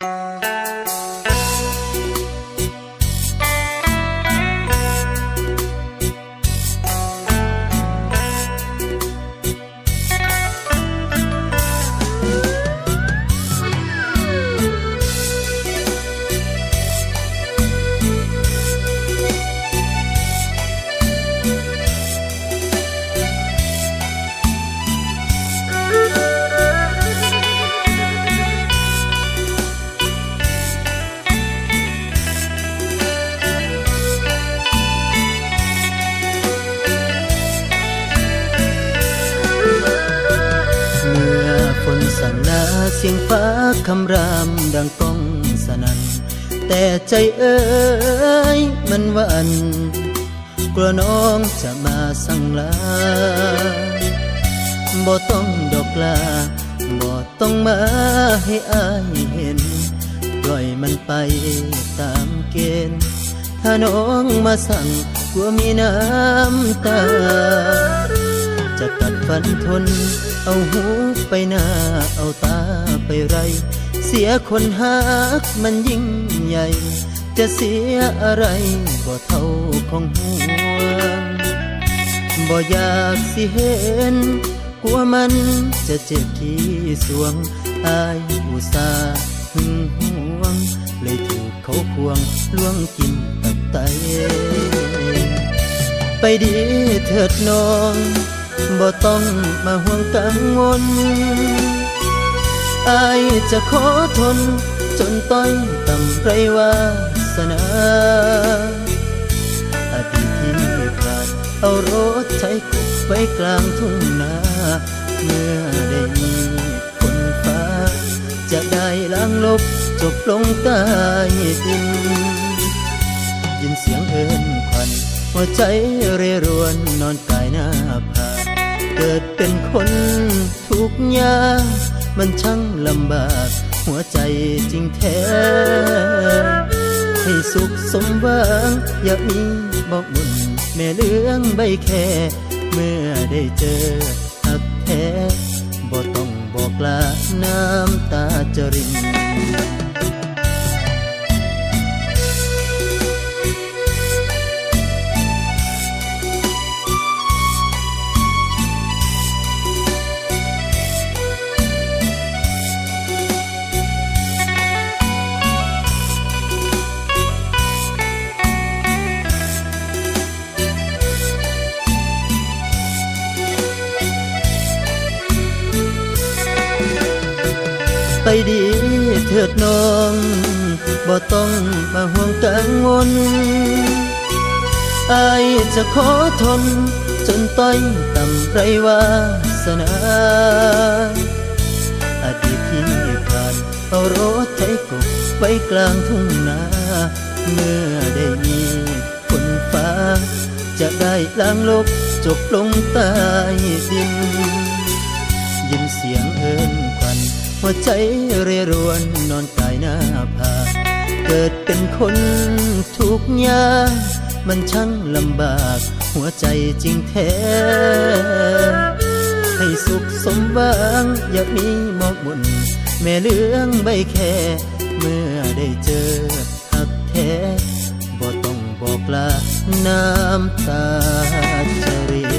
เนสั่นาเสียงฟ้าคำรามดังก้องสนั่นแต่ใจเอ้ยมันวันกลัวน้องจะมาสั่งลาบ่ต้องดอกลาบ่ต้องมาให้อายเห็น ปล่อยมันไปตามเกณฑ์ ถ้าน้องมาสั่งกลัวมีน้ำตาันทน เอาหูไปหน้า เอาตาไปไร เสียคนหักมันยิ่งใหญ่ จะเสียอะไรบ่เท่าของห่วงบ่อยากสิเห็นกลัวมันจะเจ็บที่สวงอายอุตสาห์หึงหวง เลยถูกเขาควงล่วงกินตับไตไปดีเถิดน้อง บ่ต้องมาห่วงกังวลอายจะขอทน จนต้อยต่ำไรวาสนาอดีตที่ผ่านเอารถใช้กุบไว้กลางทุ่งนาเมื่อได้มีคนฟ้า จะได้ล้างลบจบลงใต้ดิน ยินเสียงเอินควันหัวใจเรรวนนอนกายหน้าผา เกิดเป็นคนทุกยากมันช่างลำบาก หัวใจจริงแท้ ให้สุขสมหวังอยากมีบอกบุญแม่เลืองใบแค่ เมื่อได้เจอหักแท้บ่ต้องบอกลาน้ำตาจะริน ไปดีเถิดน้องบ่ต้องมาห่วงกังวลอายจะขอทน จนต้อยต่ำไรวาสนาอดีตที่ผ่านเอารถไถกบไว้กลางทุ่งนา เมื่อได้มีคนฟ้า จะได้ล้างลบจบลงใต้ดิน ยินเสียงเอินควัน หัวใจเรรวนนอนกายหน้าผาเกิดเป็นคนทุกยากมันช่างลำบาก หัวใจจริงแท้ ให้สุขสมหวังอยากมีหมอกมนแม่เลืองใบแค่ เมื่อได้เจอหักแท้บ่ต้องบอกลาน้ำตาจะริน